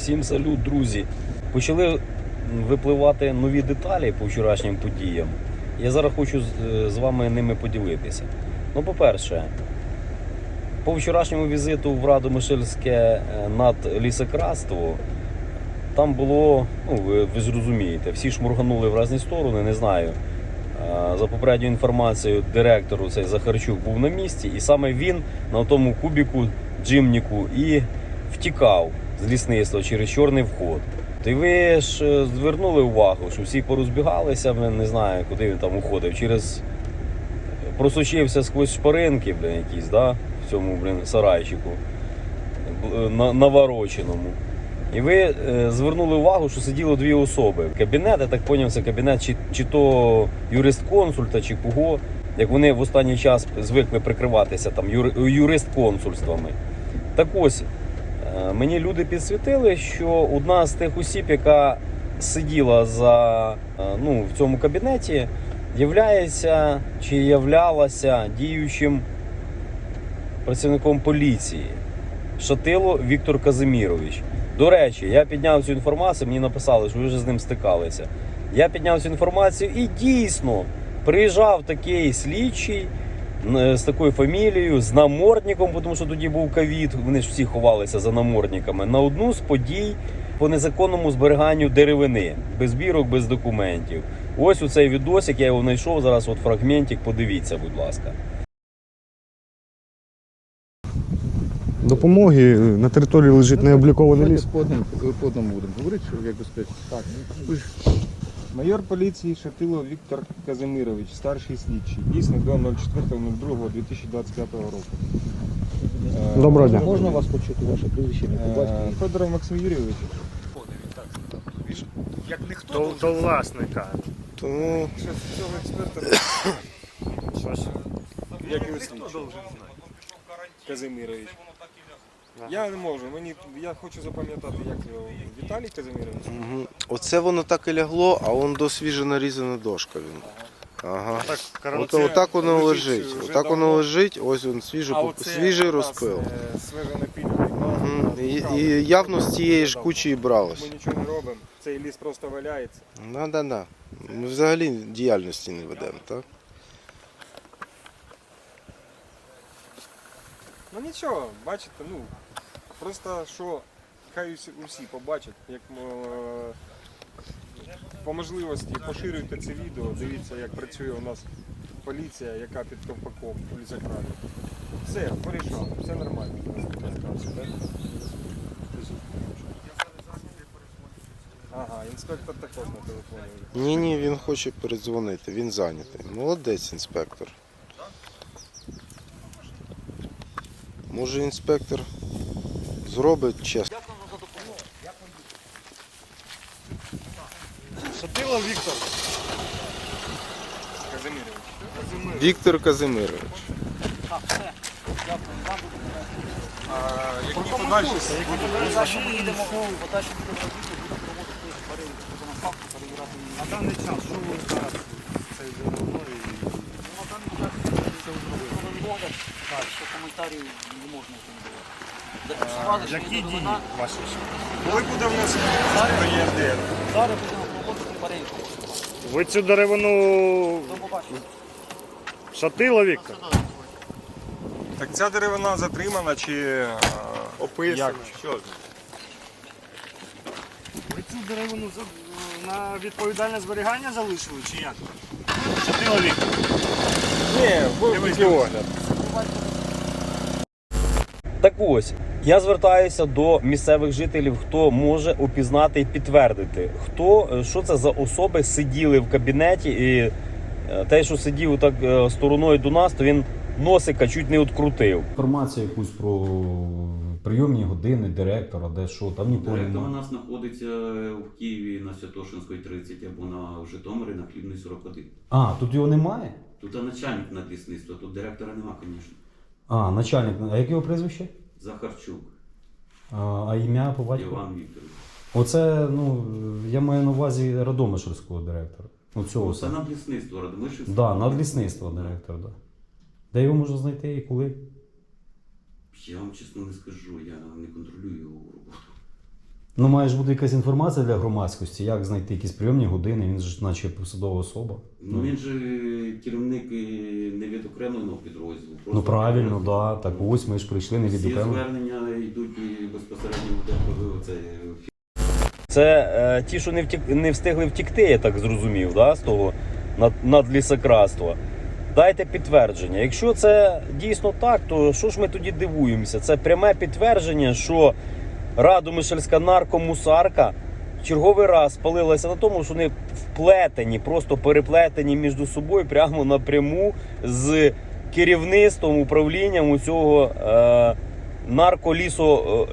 Всім салют, друзі. Почали випливати нові деталі по вчорашнім подіям. Я зараз хочу з- е, вами ними поділитися. Ну, по-перше, по вчорашньому візиту в Радомишльське е, надлісокраство там було, ну ви, ви ж розумієте, всі шмурганули в різні сторони, не знаю. Е, За попередньою інформацією, директор цей Захарчук був на місці, і саме він на тому кубіку, джимніку і втікав з лісництва через чорний вход. Й ви ж е, звернули увагу, що всі порозбігалися, не знаю, куди він там уходив, через просочився сквозь шпаринки, блин, якісь, да, в цьому блин, сарайчику навороченому. І ви е, звернули увагу, що сиділо дві особи. Кабінет, я так зрозумів, це кабінет чи, чи то юрист-консульта, чи кого. Як вони в останній час звикли прикриватися там юри, юрист-консульствами. Так ось, е, мені люди підсвітили, що одна з тих осіб, яка сиділа за, е, ну, в цьому кабінеті, являється чи являлася діючим працівником поліції. Шатило Віктор Казимірович. До речі, я підняв цю інформацію, мені написали, що ви вже з ним стикалися. Я підняв цю інформацію і дійсно приїжджав такий слідчий з такою фамілією, з намордником, тому що тоді був ковід, вони ж всі ховалися за намордниками, на одну з подій по незаконному зберіганню деревини, без бірок, без документів. Ось у цей відосик, я його знайшов. Зараз от фрагментик, подивіться, будь ласка. Допомоги на території лежить необлікований ліс. По одному, по одному будемо говорити, щоб як. Так, ж майор поліції Шатило Віктор Казимирович, старший слідчий, дійсно до 04.02.2025 року. Е, Доброго дня. Можна вас почути ваше прізвище ім'я, по е? Федоров Максим Юрійович. До, до власника. Тому Цього експерта як його слідчий? Казимирович. Я не можу, мені я хочу запам'ятати, як його Віталій Казимирович. Мгм. Оце воно так і лягло, а он до свіжо нарізана дошка він. Ага. Так, От, коротше, отак воно лежить лежить. вже Отак воно давно. лежить, ось він свіжий, А поп- свіжий розпил. е, Свежонапільний. Мгм. І, і явно з цієї ж кучі і бралось. Ми нічого не робимо, цей ліс просто валяється. Да, да, да. Ми взагалі діяльності не ведемо, так? Ну нічого, бачите, ну просто що хай усі, побачать, як е, по можливості поширюйте це відео, дивіться, як працює у нас поліція, яка під ковпаком у лісокраді. Все, порішали, все нормально. Ага, інспектор також на телефоні. Ні, ні, він хоче передзвонити, він зайнятий. Молодець інспектор. Може інспектор зробить чесно. Шатило Віктор. Казимирович. Віктор Казимирович. А які подальші? Далі їдемо, подальше будемо робити, будемо проводити перевірку. На даний час, що ви зараз цей зробили? Ну, там як це зробили. Так, що коментарів не можна давати. Які дії ваші? Коли буде в нас ЄРДР? Зараз будемо проводити перевірку. Ви цю деревину До побачення. шатило Віктор? Так ця деревина затримана чи описана? Що? Ви цю деревину за- на відповідальне зберігання залишили чи як? Шатило Віктор. Ні, був відеогляд. Так ось, я звертаюся до місцевих жителів, хто може опізнати і підтвердити, хто е, що це за особи сиділи в кабінеті, і е, те, що сидів так е, стороною до нас, то він носика чуть не відкрутив. Інформацію якусь про прийомні години директора, де що там ніколи Директор у нас знаходиться в Києві на Святошинської 30 або на Житомирі на Хлібний 41. А, тут його немає? Тут а начальник надлісництва, тут директора нема, звісно. А, начальник. А як його прізвище? Захарчук А, а ім'я по батьку? Іван Вікторович. Оце, ну, я маю на увазі Радомишльського директора. Оцього. Це надлісництво, Радомишльське. Да, надлісництво директор, да. Де його можна знайти і коли? Я вам чесно не скажу, я не контролюю його роботу. Ну, має ж бути якась інформація для громадськості, як знайти якісь прийомні години, він ж наче посадова особа. Ну він же керівник е, невідокремленого підрозділу. Ну правильно, підрозділ. да. Так ось ми ж прийшли не від Всі окремо. звернення йдуть і безпосередньо в ДПВ, це Це е, ті, що не, втік, не встигли втікти, я так зрозумів, да, з того над, надлісократства. Дайте підтвердження. Якщо це дійсно так, то що ж ми тоді дивуємося? Це пряме підтвердження, що Радомишльська наркомусарка в черговий раз спалилася на тому, що вони вплетені, просто переплетені між собою прямо напряму з керівництвом, управлінням у цього е, нарколісо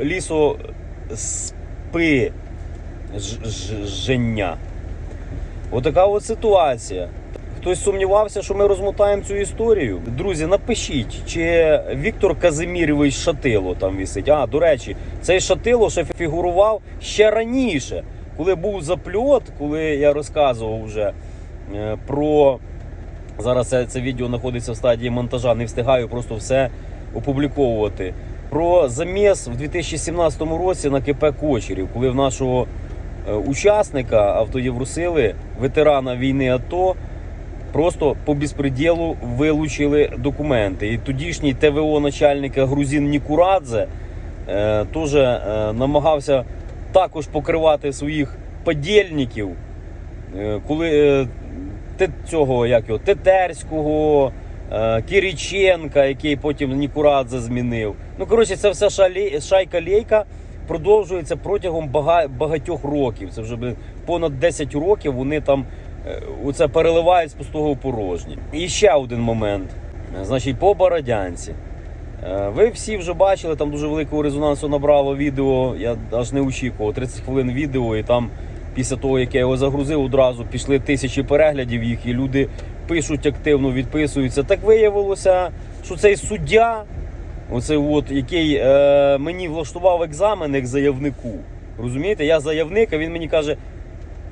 е. Отака от ситуація. Хтось сумнівався, що ми розмотаємо цю історію. Друзі, напишіть, чи Віктор Казимірович Шатило там висить. А, до речі, цей Шатило ще фігурував ще раніше, коли був запльот, коли я розказував вже е, про. Зараз це, це відео знаходиться в стадії монтажа, не встигаю просто все опубліковувати. Про заміс в 2017 році на КП Кочерів, коли в нашого е, учасника автоєвросили, ветерана війни АТО, просто по безпреділу вилучили документи. І тодішній ТВО начальника Грузін Нікурадзе е, теж е, намагався також покривати своїх подільників, е, коли е, цього як його, Тетерського, е, Кириченка, який потім Нікурадзе змінив. Ну, коротше, це шалі, шайка лейка продовжується протягом багатьох років. Це вже понад 10 років вони там е, оце переливають з пустого в порожнє. І ще один момент. Е, Значить, по Бородянці. Е, Ви всі вже бачили, там дуже великого резонансу набрало відео. Я аж не очікував. 30 хвилин відео, і там після того, як я його загрузив, одразу пішли тисячі переглядів їх, і люди пишуть активно, відписуються. Так виявилося, що цей суддя, оцей от, який е, мені влаштував екзамен як заявнику. Розумієте, я заявник, а він мені каже.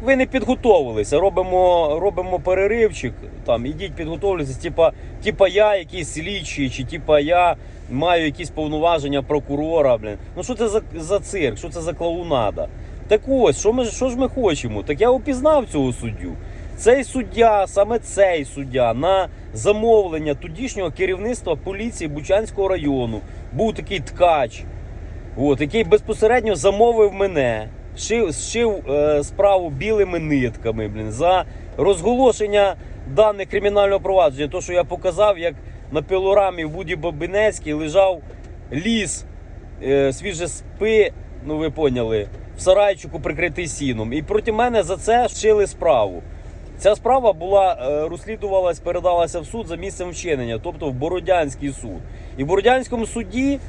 Ви не підготовилися, робимо, робимо переривчик. Там ідіть підготовлюйтесь, типа, типа я якийсь слідчий, чи типа я маю якісь повноваження прокурора. Блін. Ну що це за, за цирк? Що це за клоунада? Так ось, що, ми, що ж ми хочемо? Так я опізнав цього суддю. Цей суддя, саме цей суддя, на замовлення тодішнього керівництва поліції Бучанського району був такий ткач, от, який безпосередньо замовив мене, шив, зшив е, справу білими нитками блін, за розголошення даних кримінального провадження. То, що я показав, як на пілорамі в Буді Бабинецькій лежав ліс е, свіже спи, ну ви поняли, в сарайчику прикритий сіном. І проти мене за це шили справу. Ця справа була е, розслідувалась, передалася в суд за місцем вчинення, тобто в Бородянський суд. І в Бородянському суді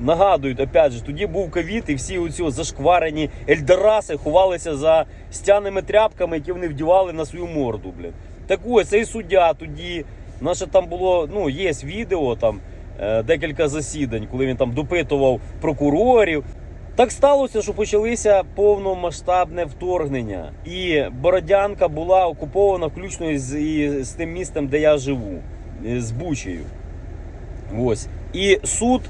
нагадують, опять же, тоді був ковід, і всі оці зашкварені ельдораси ховалися за стяними тряпками, які вони вдівали на свою морду. Блін. Так ось цей суддя тоді. Наше там було, ну, є відео там е, декілька засідань, коли він там допитував прокурорів. Так сталося, що почалися повномасштабне вторгнення, і Бородянка була окупована включно і з тим містом, де я живу, е, з Бучею. Ось. І суд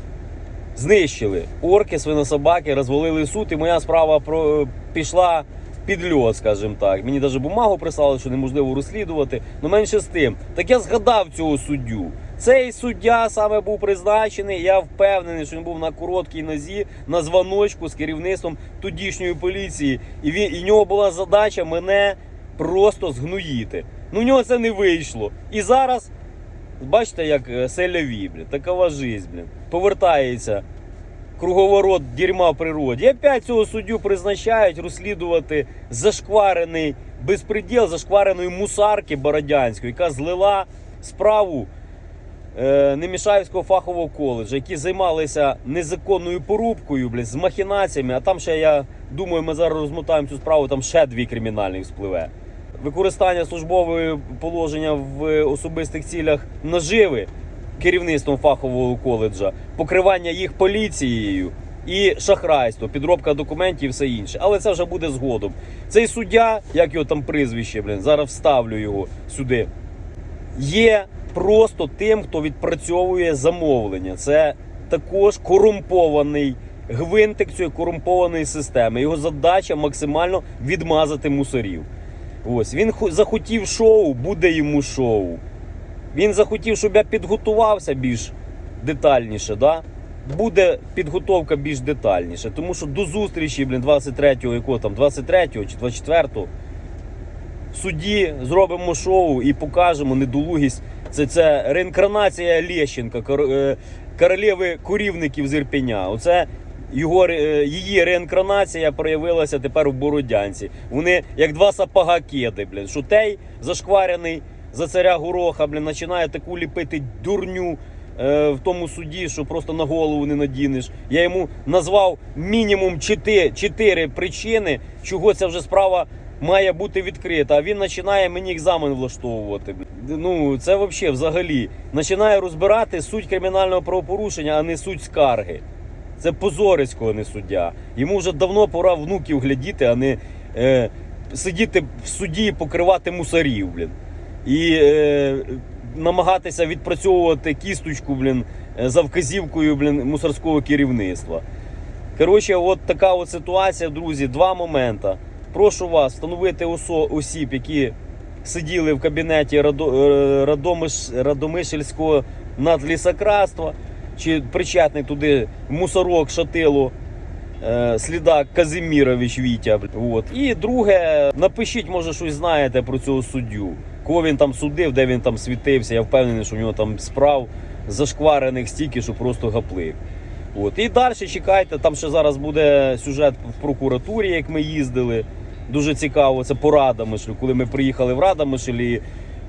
знищили. Орки, свинособаки, розвалили суд, і моя справа про... пішла під льот, скажімо так. Мені навіть бумагу прислали, що неможливо розслідувати. Ну менше з тим. Так я згадав цього суддю. Цей суддя саме був призначений. Я впевнений, що він був на короткій нозі, на дзвоночку з керівництвом тодішньої поліції. І він і в нього була задача мене просто згноїти. Ну в нього це не вийшло. І зараз бачите, як е, селяві, блін, такова жизнь, блін. Повертається круговорот дерьма в природі. І опять цього суддю призначають розслідувати зашкварений безпреділ зашквареної мусарки Бородянської, яка злила справу е, Немішаївського фахового коледжу, які займалися незаконною порубкою, блін, з махінаціями. А там ще я думаю, ми зараз розмотаємо цю справу, там ще дві кримінальних спливе. Використання службового положення в особистих цілях наживи керівництвом фахового коледжа, покривання їх поліцією і шахрайство, підробка документів і все інше. Але це вже буде згодом. Цей суддя, як його там прізвище, блін, зараз вставлю його сюди. Є просто тим, хто відпрацьовує замовлення. Це також корумпований гвинтик цієї корумпованої системи. Його задача максимально відмазати мусорів. Ось він захотів шоу, буде йому шоу. Він захотів, щоб я підготувався більш детальніше. Да? Буде підготовка більш детальніше. Тому що до зустрічі, блін, 23-го, якого там, 23-го чи 24-го, в суді зробимо шоу і покажемо недолугість. Це, це реінкарнація Лещенка, кор- е, королеви курівників з Ірпеня. Оце його, е, її реінкарнація проявилася тепер у Бородянці. Вони як два сапога кеди, блін. Шутей зашкварений за царя Гороха, блін, починає таку ліпити дурню е, в тому суді, що просто на голову не надінеш. Я йому назвав мінімум 4, 4 причини, чого ця вже справа має бути відкрита. А він починає мені екзамен влаштовувати. Ну це взагалі взагалі починає розбирати суть кримінального правопорушення, а не суть скарги. Це позорисько, а не суддя. Йому вже давно пора внуків глядіти, а не е, сидіти в суді і покривати мусорів, блін. І е, намагатися відпрацьовувати кісточку, блін, е, за вказівкою блін, мусорського керівництва. Коротше, от така от ситуація, друзі. Два моменти. Прошу вас встановити осіб, які сиділи в кабінеті е, Радомиш, Радомишельського надлісокраства, чи причетний туди мусорок шатило. е, Слідак Казимірович Вітя. От. І друге, напишіть, може, щось знаєте про цього суддю. Кого він там судив, де він там світився. Я впевнений, що в нього там справ зашкварених стільки, що просто гаплик. От. І далі чекайте, там ще зараз буде сюжет в прокуратурі, як ми їздили. Дуже цікаво, це по Радомишлю. Коли ми приїхали в Радомишль, і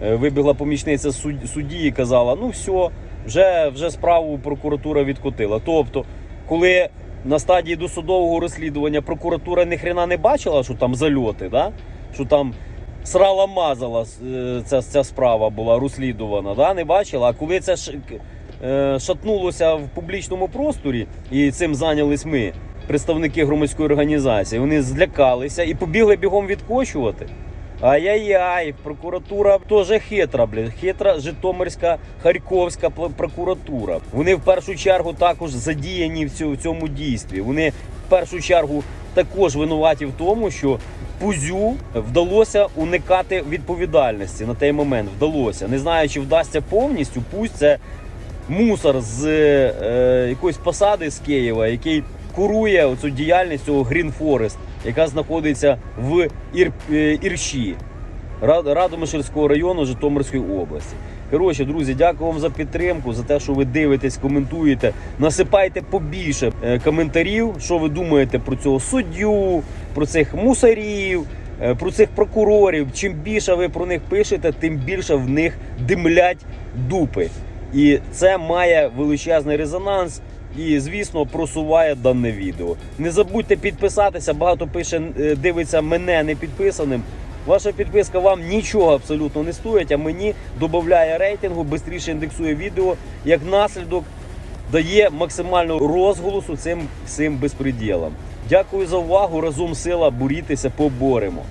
е, вибігла помічниця судді і казала: ну все, вже, вже справу прокуратура відкотила. Тобто, коли на стадії досудового розслідування прокуратура ні хрена не бачила, що там зальоти, да? що там срала мазала е, ця, ця справа була розслідувана, да? не бачила. А коли це ш, е, шатнулося в публічному просторі, і цим зайнялись ми, представники громадської організації, вони злякалися і побігли бігом відкочувати. Ай-яй-яй, прокуратура теж хитра, блін. Хитра Житомирська, Харківська прокуратура. Вони в першу чергу також задіяні в цьому дійстві. Вони в першу чергу також винуваті в тому, що Пузю вдалося уникати відповідальності на той момент. Вдалося. Не знаю, чи вдасться повністю. Пусть це мусор з е, якоїсь посади з Києва, який курує оцю діяльність цього Green Forest, яка знаходиться в Ір, е, Ірші, Радомишльського району Житомирської області. Коротше, друзі, дякую вам за підтримку, за те, що ви дивитесь, коментуєте. Насипайте побільше е, коментарів, що ви думаєте про цього суддю, про цих мусорів, е, про цих прокурорів. Чим більше ви про них пишете, тим більше в них димлять дупи. І це має величезний резонанс. І, звісно, просуває дане відео. Не забудьте підписатися. Багато пише, е, дивиться мене не підписаним. Ваша підписка вам нічого абсолютно не стоїть, а мені додає рейтингу, швидше індексує відео. Як наслідок дає максимально розголосу цим всім безпреділам. Дякую за увагу. Разом сила борітися, поборемо.